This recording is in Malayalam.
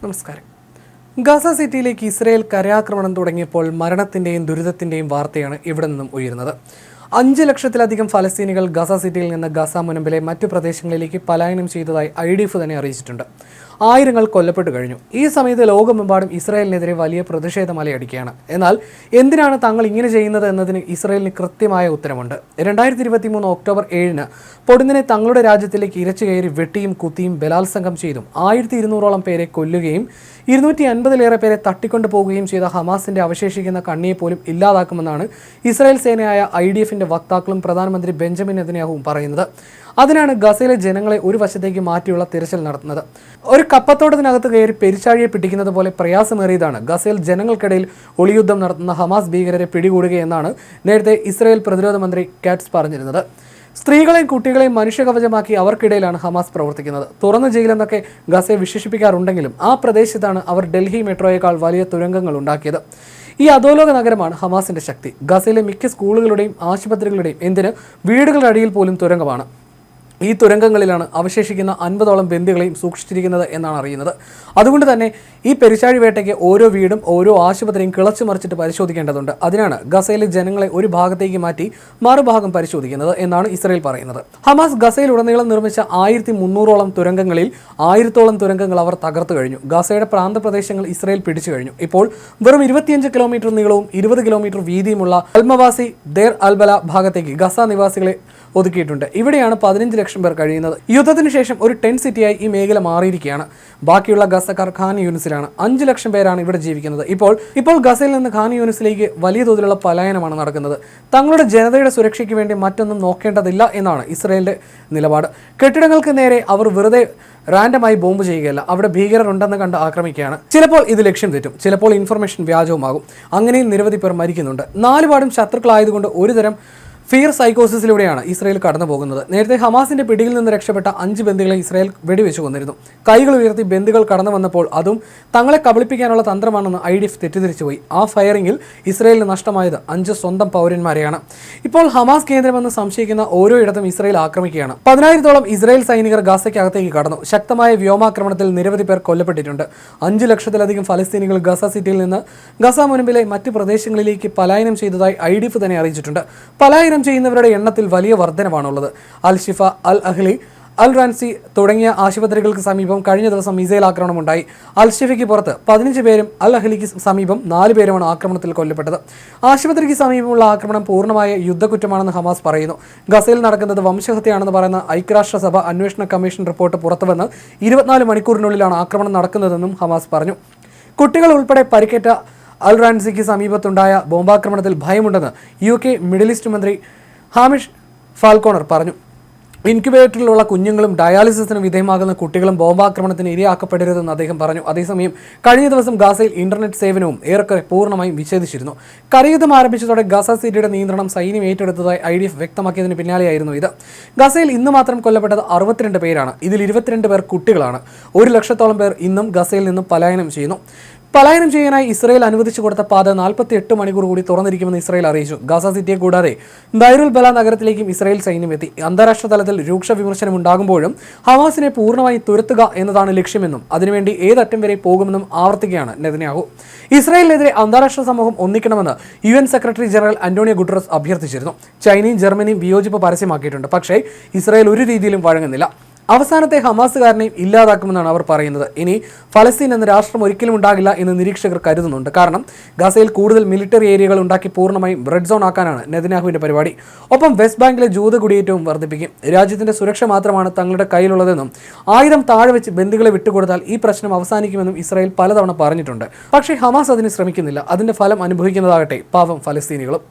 നമസ്കാരം. ഗാസ സിറ്റിയിലേക്ക് ഇസ്രയേൽ കരാക്രമണം തുടങ്ങിയപ്പോൾ മരണത്തിന്റെയും ദുരിതത്തിന്റെയും വാർത്തയാണ് ഇവിടെ നിന്നും ഉയരുന്നത്. അഞ്ച് ലക്ഷത്തിലധികം ഫലസ്തീനികൾ ഗസ സിറ്റിയിൽ നിന്ന് ഗസ മുനമ്പിലെ മറ്റു പ്രദേശങ്ങളിലേക്ക് പലായനം ചെയ്തതായി ഐ ഡി എഫ് തന്നെ അറിയിച്ചിട്ടുണ്ട്. ആയിരങ്ങൾ കൊല്ലപ്പെട്ടു കഴിഞ്ഞു. ഈ സമയത്ത് ലോകമെമ്പാടും ഇസ്രായേലിനെതിരെ വലിയ പ്രതിഷേധം അലയടിക്കുകയാണ് എന്നാൽ എന്തിനാണ് തങ്ങൾ ഇങ്ങനെ ചെയ്യുന്നത് എന്നതിന് ഇസ്രായേലിന് കൃത്യമായ ഉത്തരമുണ്ട്. രണ്ടായിരത്തി ഇരുപത്തി മൂന്ന് ഒക്ടോബർ ഏഴിന് പൊടുന്നിനെ തങ്ങളുടെ രാജ്യത്തിലേക്ക് ഇരച്ചു കയറി വെട്ടിയും കുത്തിയും ബലാത്സംഗം ചെയ്തും ആയിരത്തി ഇരുന്നൂറോളം പേരെ കൊല്ലുകയും ഇരുന്നൂറ്റി അൻപതിലേറെ പേരെ തട്ടിക്കൊണ്ടു പോവുകയും ചെയ്ത ഹമാസിന്റെ അവശേഷിക്കുന്ന കണ്ണിയെ പോലും ഇല്ലാതാക്കുമെന്നാണ് ഇസ്രായേൽ സേനയായ ഐ ഡി എഫിന്റെ വക്താക്കളും പ്രധാനമന്ത്രി ബെഞ്ചമിൻ നെതന്യാഹുവും പറയുന്നത്. അതിനാണ് ഗസയിലെ ജനങ്ങളെ ഒരു വശത്തേക്ക് മാറ്റിയുള്ള തിരച്ചിൽ നടത്തുന്നത്. ഒരു കപ്പത്തോട്ടത്തിനകത്ത് കയറി പെരിച്ചാഴിയെ പിടിക്കുന്നത് പോലെ പ്രയാസമേറിയതാണ്. ഗസയിൽ ജനങ്ങൾക്കിടയിൽ ഒളിയുദ്ധം നടത്തുന്ന ഹമാസ് ഭീകരരെ പിടികൂടുകയെന്നാണ് നേരത്തെ ഇസ്രായേൽ പ്രതിരോധ മന്ത്രി കാറ്റ്സ് പറഞ്ഞിരുന്നത്. സ്ത്രീകളെയും കുട്ടികളെയും മനുഷ്യകവചമാക്കി അവർക്കിടയിലാണ് ഹമാസ് പ്രവർത്തിക്കുന്നത്. തുറന്ന ജയിലെന്നൊക്കെ ഗസയെ വിശേഷിപ്പിക്കാറുണ്ടെങ്കിലും ആ പ്രദേശത്താണ് അവർ ഡൽഹി മെട്രോയേക്കാൾ വലിയ തുരങ്കങ്ങൾ ഉണ്ടാക്കിയത്. ഈ അധോലോക നഗരമാണ് ഹമാസിന്റെ ശക്തി. ഗസയിലെ മിക്ക സ്കൂളുകളുടെയും ആശുപത്രികളുടെയും എന്തിന് വീടുകളുടെ അടിയിൽ പോലും തുരങ്കമാണ്. ഈ തുരങ്കങ്ങളിലാണ് അവശേഷിക്കുന്ന അൻപതോളം ബന്ദികളെയും സൂക്ഷിച്ചിരിക്കുന്നത് എന്നാണ് അറിയുന്നത്. അതുകൊണ്ട് തന്നെ ഈ പെരിച്ചാഴി വേട്ടയ്ക്ക് ഓരോ വീടും ഓരോ ആശുപത്രിയും കിളച്ചു മറിച്ചിട്ട് പരിശോധിക്കേണ്ടതുണ്ട്. അതിനാണ് ഗസയിലെ ജനങ്ങളെ ഒരു ഭാഗത്തേക്ക് മാറ്റി മറുഭാഗം പരിശോധിക്കുന്നത് എന്നാണ് ഇസ്രയേൽ പറയുന്നത്. ഹമാസ് ഗസയിൽ ഉടനീളം നിർമ്മിച്ച ആയിരത്തി മുന്നൂറോളം തുരങ്കങ്ങളിൽ ആയിരത്തോളം തുരങ്കങ്ങൾ അവർ തകർത്തു കഴിഞ്ഞു. ഗസയുടെ പ്രാന്തപ്രദേശങ്ങൾ ഇസ്രയേൽ പിടിച്ചു കഴിഞ്ഞു. ഇപ്പോൾ വെറും ഇരുപത്തിയഞ്ച് കിലോമീറ്റർ നീളവും ഇരുപത് kilometre വീതിയുമുള്ള Al Mawasi Deir Al Balah ഭാഗത്തേക്ക് ഗസ നിവാസികളെ ഒതുക്കിയിട്ടുണ്ട്. ഇവിടെയാണ് പതിനഞ്ച് ലക്ഷം പേർ കഴിയുന്നത് യുദ്ധത്തിന് ശേഷം ഒരു ടെൻ സിറ്റിയായി ഈ മേഖല മാറിയിരിക്കുകയാണ്. ബാക്കിയുള്ള ഗസക്കാർ ഖാൻ യൂണിസിലാണ് അഞ്ച് ലക്ഷം പേരാണ് ഇവിടെ ജീവിക്കുന്നത്. ഇപ്പോൾ ഇപ്പോൾ ഗസയിൽ നിന്ന് ഖാൻ യൂണിസിലേക്ക് വലിയ തോതിലുള്ള പലായനമാണ് നടക്കുന്നത്. തങ്ങളുടെ ജനതയുടെ സുരക്ഷയ്ക്ക് വേണ്ടി മറ്റൊന്നും നോക്കേണ്ടതില്ല എന്നാണ് ഇസ്രയേലിന്റെ നിലപാട്. കെട്ടിടങ്ങൾക്ക് നേരെ അവർ വെറുതെ റാൻഡമായി ബോംബ് ചെയ്യുകയല്ല അവിടെ ഭീകരർ ഉണ്ടെന്ന് കണ്ട് ആക്രമിക്കുകയാണ്. ചിലപ്പോൾ ഇത് ലക്ഷ്യം തെറ്റും ചിലപ്പോൾ ഇൻഫർമേഷൻ വ്യാജവുമാകും. അങ്ങനെയും നിരവധി പേർ മരിക്കുന്നുണ്ട്. നാലുപാടും ശത്രുക്കളായതുകൊണ്ട് ഒരുതരം ഫിയർ സൈക്കോസിസിലൂടെയാണ് ഇസ്രയേൽ കടന്നു പോകുന്നത് നേരത്തെ ഹമാസിന്റെ പിടിയിൽ നിന്ന് രക്ഷപ്പെട്ട അഞ്ച് ബന്ദികളെ ഇസ്രായേൽ വെടിവെച്ചു കൊന്നിരുന്നു. കൈകൾ ഉയർത്തി ബന്ദികൾ കടന്നു വന്നപ്പോൾ അതും തങ്ങളെ കബളിപ്പിക്കാനുള്ള തന്ത്രമാണെന്ന് ഐ ഡി എഫ് തെറ്റിദ്ധരിച്ചുപോയി ആ ഫയറിംഗിൽ ഇസ്രയേലിന് നഷ്ടമായത് അഞ്ച് സ്വന്തം പൗരന്മാരെയാണ്. ഇപ്പോൾ ഹമാസ് കേന്ദ്രമെന്ന് സംശയിക്കുന്ന ഓരോ ഇടത്തും ഇസ്രയേൽ ആക്രമിക്കുകയാണ്. പതിനായിരത്തോളം ഇസ്രായേൽ സൈനികർ ഗാസയ്ക്കകത്തേക്ക് കടന്നു. ശക്തമായ വ്യോമാക്രമണത്തിൽ നിരവധി പേർ കൊല്ലപ്പെട്ടിട്ടുണ്ട്. അഞ്ച് ലക്ഷത്തിലധികം ഫലസ്തീനികൾ ഗസ സിറ്റിയിൽ നിന്ന് ഗസ മുൻപിലെ മറ്റ് പ്രദേശങ്ങളിലേക്ക് പലായനം ചെയ്തതായി ഐ ഡി എഫ് തന്നെ അറിയിച്ചിട്ടുണ്ട്. പലായനം ചെയ്യുന്നവരുടെ എണ്ണത്തിൽ വലിയ വർധനവാണുള്ളത്. അൽ ഷിഫ അൽ അഹ്ലി അൽ റാൻസി തുടങ്ങിയ ആശുപത്രികൾക്ക് സമീപം കഴിഞ്ഞ ദിവസം മിസൈൽ ആക്രമണമുണ്ടായി. അൽ ഷിഫയ്ക്ക് പുറത്ത് പതിനഞ്ച് പേരും അൽ അഹ്ലിക്ക് സമീപം നാല് പേരുമാണ് ആക്രമണത്തിൽ കൊല്ലപ്പെട്ടത്. ആശുപത്രിക്ക് സമീപമുള്ള ആക്രമണം പൂർണമായ യുദ്ധക്കുറ്റമാണെന്ന് ഹമാസ് പറയുന്നു. ഗസയിൽ നടക്കുന്നത് വംശഹത്യയാണെന്ന് പറയുന്ന ഐക്യരാഷ്ട്രസഭ അന്വേഷണ കമ്മീഷൻ റിപ്പോർട്ട് പുറത്തുവന്ന് ഇരുപത്തിനാല് മണിക്കൂറിനുള്ളിലാണ് ആക്രമണം നടക്കുന്നതെന്നും ഹമാസ് പറഞ്ഞു. കുട്ടികൾ ഉൾപ്പെടെ പരിക്കേറ്റ അൽ റാൻസിക്ക് സമീപത്തുണ്ടായ ബോംബാക്രമണത്തിൽ ഭയമുണ്ടെന്ന് യു കെ മിഡിൽ ഈസ്റ്റ് മന്ത്രി ഹാമിഷ് ഫാൽക്കോണർ പറഞ്ഞു. ഇൻക്യുബേറ്ററിലുള്ള കുഞ്ഞുങ്ങളും ഡയാലിസിസിന് വിധേയമാകുന്ന കുട്ടികളും ബോംബാക്രമണത്തിന് ഇരയാക്കപ്പെടരുതെന്ന് അദ്ദേഹം പറഞ്ഞു. അതേസമയം കഴിഞ്ഞ ദിവസം ഗാസയിൽ ഇന്റർനെറ്റ് സേവനവും ഏറെക്കുറെ പൂർണമായും വിച്ഛേദിച്ചിരുന്നു. കരയുദ്ധം ആരംഭിച്ചതോടെ ഗസ സിറ്റിയുടെ നിയന്ത്രണം സൈന്യം ഏറ്റെടുത്തതായി ഐ ഡി എഫ് വ്യക്തമാക്കിയതിന് പിന്നാലെയായിരുന്നു ഇത്. ഗസയിൽ ഇന്ന് മാത്രം കൊല്ലപ്പെട്ടത് അറുപത്തിരണ്ട് പേരാണ്. ഇതിൽ ഇരുപത്തിരണ്ട് പേർ കുട്ടികളാണ്. ഒരു ലക്ഷത്തോളം പേർ ഇന്നും ഗസയിൽ നിന്നും പലായനം ചെയ്യുന്നു. പലായനം ചെയ്യാനായി ഇസ്രായേൽ അനുവദിച്ചു കൊടുത്ത പാത നാൽപ്പത്തി എട്ട് മണിക്കൂർ കൂടി തുറന്നിരിക്കുമെന്ന് ഇസ്രായേൽ അറിയിച്ചു. ഗാസ സിറ്റിയെ കൂടാതെ ദൈറുൽ ബല നഗരത്തിലേക്കും ഇസ്രായേൽ സൈന്യം എത്തി. അന്താരാഷ്ട്ര തലത്തിൽ രൂക്ഷ വിമർശനം ഉണ്ടാകുമ്പോഴും ഹമാസിനെ പൂർണമായി തുരത്തുക എന്നതാണ് ലക്ഷ്യമെന്നും അതിനുവേണ്ടി ഏതറ്റം വരെ പോകുമെന്നും ആവർത്തിക്കുകയാണ് നെതന്യാഹു. ഇസ്രായേലിനെതിരെ അന്താരാഷ്ട്ര സമൂഹം ഒന്നിക്കണമെന്ന് U N secretary general Antonio Guterres അഭ്യർത്ഥിച്ചിരുന്നു. ചൈനയും ജർമ്മനിയും വിയോജിപ്പ് പരസ്യമാക്കിയിട്ടുണ്ട്. പക്ഷേ ഇസ്രായേൽ ഒരു രീതിയിലും വഴങ്ങുന്നില്ല. അവസാനത്തെ ഹമാസുകാരനെയും ഇല്ലാതാക്കുമെന്നാണ് അവർ പറയുന്നത്. ഇനി ഫലസ്തീൻ എന്ന രാഷ്ട്രം ഒരിക്കലും ഉണ്ടാകില്ല എന്ന് നിരീക്ഷകർ കരുതുന്നുണ്ട്. കാരണം ഗസയിൽ കൂടുതൽ മിലിറ്ററി ഏരിയകൾ ഉണ്ടാക്കി പൂർണമായും റെഡ് സോൺ ആക്കാനാണ് നെതന്യാഹുവിന്റെ പരിപാടി. ഒപ്പം വെസ്റ്റ് ബാങ്കിലെ ജൂത കുടിയേറ്റവും വർദ്ധിപ്പിക്കും. രാജ്യത്തിന്റെ സുരക്ഷ മാത്രമാണ് തങ്ങളുടെ കയ്യിലുള്ളതെന്നും ആയുധം താഴെ വെച്ച് ബന്ധുക്കളെ വിട്ടുകൊടുത്താൽ ഈ പ്രശ്നം അവസാനിക്കുമെന്നും ഇസ്രായേൽ പലതവണ പറഞ്ഞിട്ടുണ്ട്. പക്ഷേ ഹമാസ് അതിന് ശ്രമിക്കുന്നില്ല. അതിന്റെ ഫലം അനുഭവിക്കുന്നതാകട്ടെ. പാവം ഫലസ്തീനികളും.